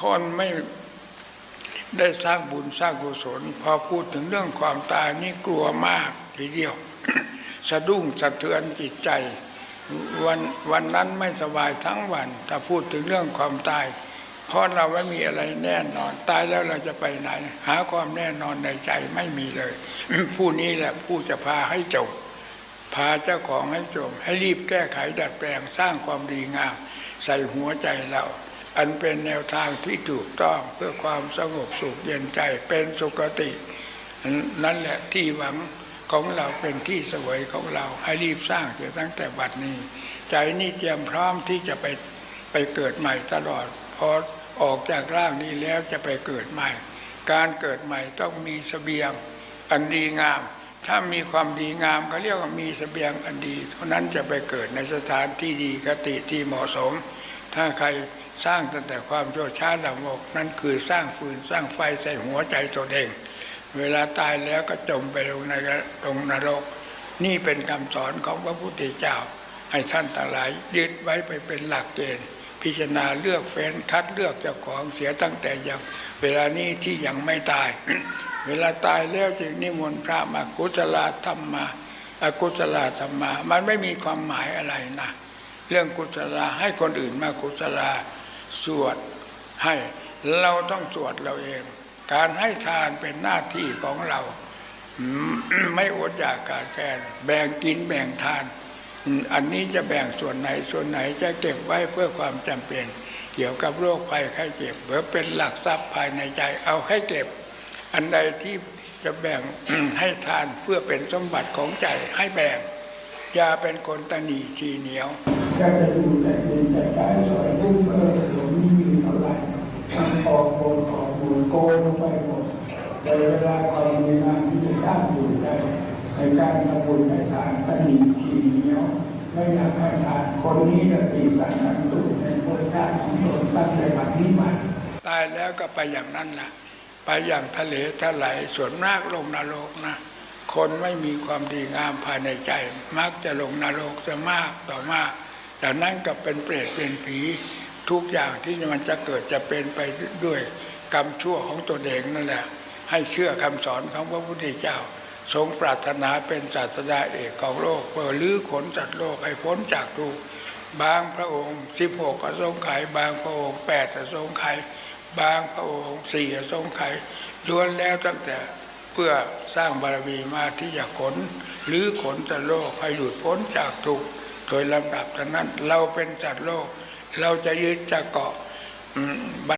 คนไม่ได้สร้างบุญสร้างกุศล พอพูดถึงเรื่องความตายนี่กลัวมากทีเดียว สะดุ้งสะเทือนจิตใจ วันวันนั้นไม่สบายทั้งวันถ้าพูดถึงเรื่องความตาย เพราะเราไม่มีอะไรแน่นอน ตายแล้วเราจะไปไหน หาความแน่นอนในใจไม่มีเลย ผู้นี้แหละผู้จะพาให้จบพาเจ้าของให้จบให้รีบแก้ไขดัดแปลงสร้างความดีงาม ใส่หัวใจเรา อันเป็นแนวทางที่ถูกต้องเพื่อความสงบสุขเย็นใจเป็นสุคติ นั่นแหละที่หวังของเราเป็นที่สวยของเราให้รีบสร้างเสียตั้งแต่บัดนี้ ใจนี่เตรียมพร้อมที่จะไปไปเกิดใหม่ตลอดพอออกจากร่างนี้แล้วจะไปเกิดใหม่ การเกิดใหม่ต้องมีเสบียงอันดีงาม ถ้ามีความดีงามก็เรียกว่ามีเสบียงอันดี เท่านั้นจะไปเกิดในสถานที่ดีกติที่เหมาะสม ถ้าใครสร้างตั้งแต่ความโชดช้าดำอกนั่นคือสร้างฟืนสร้างไฟใส่หัวใจตัวเอง เวลาตายแล้วก็จมไปลงในลงนรก นี่เป็นคำสอนของพระพุทธเจ้า ให้ท่านทั้งหลายยึดไว้ไปเป็นหลักเกณฑ์พิจารณาเลือกเฟ้นคัดเลือกเจ้าของเสียตั้งแต่ยังเวลานี้ที่ยังไม่ตาย เวลาตายแล้วจึงนิมนต์พระมากุศลธรรมมาอากุศลธรรมมา มันไม่มีความหมายอะไรนะ เรื่องกุศลาให้คนอื่นมากุศลาสวดให้เราต้องสวดเราเอง การให้ทานเป็นหน้าที่ของเราไม่อดอยากขาดแคลนแบ่งกินแบ่งทาน อันนี้จะแบ่งส่วนไหนส่วนไหนจะเก็บไว้เพื่อความจำเป็น เกี่ยวกับโรคภัยไข้เจ็บเพื่อเป็นหลักทรัพย์ภายในใจเอาให้เก็บ อันใดที่จะแบ่งให้ทานเพื่อเป็นสมบัติของใจให้แบ่งอย่าเป็นคนตนีทีเหนียว จะจะดูจะกินจะใช้สอยฟุ้งเฟ้อถนนนี่มีเท่าไหร่มันออกโกนออกบุญโกนไปหมดแต่เวลาความมีงานที่จะสร้างบุญได้ในการทำบุญในทานตนีทีเหนียวไม่อยากให้ทานคนนี้จะตีกันนันตุในคนชาติของตนตั้งแต่บัดนี้มาตายแล้วก็ไปอย่างนั้นแหละไปอย่างทะเลทลายส่วนมากลงนรกนะคนไม่มีความดีงามภายในใจ มักจะลงนรกจะมากต่อมาก จากนั้นก็เป็นเปรตเป็นผีทุกอย่างที่มันจะเกิดจะเป็นไปด้วยกรรมชั่วของตัวเองนั่นแหละ ให้เชื่อคำสอนของพระพุทธเจ้า ทรงปรารถนาเป็นศาสดาเอกของโลกเพื่อลื้อขนจัดโลกให้พ้นจากทุกข์บางพระองค์สิบหกก็ทรงไขบางพระองค์แปดก็ทรงไขบางพระองค์สี่ก็ทรงไขล้วนแล้วตั้งแต่เพื่อสร้างบารมีมาที่จะขนหรือขนจัตว์โลกให้หลุดพ้นจากทุกข์ โดยลำดับดังนั้น เราเป็นจัดโลก เราจะยึดจะเกาะ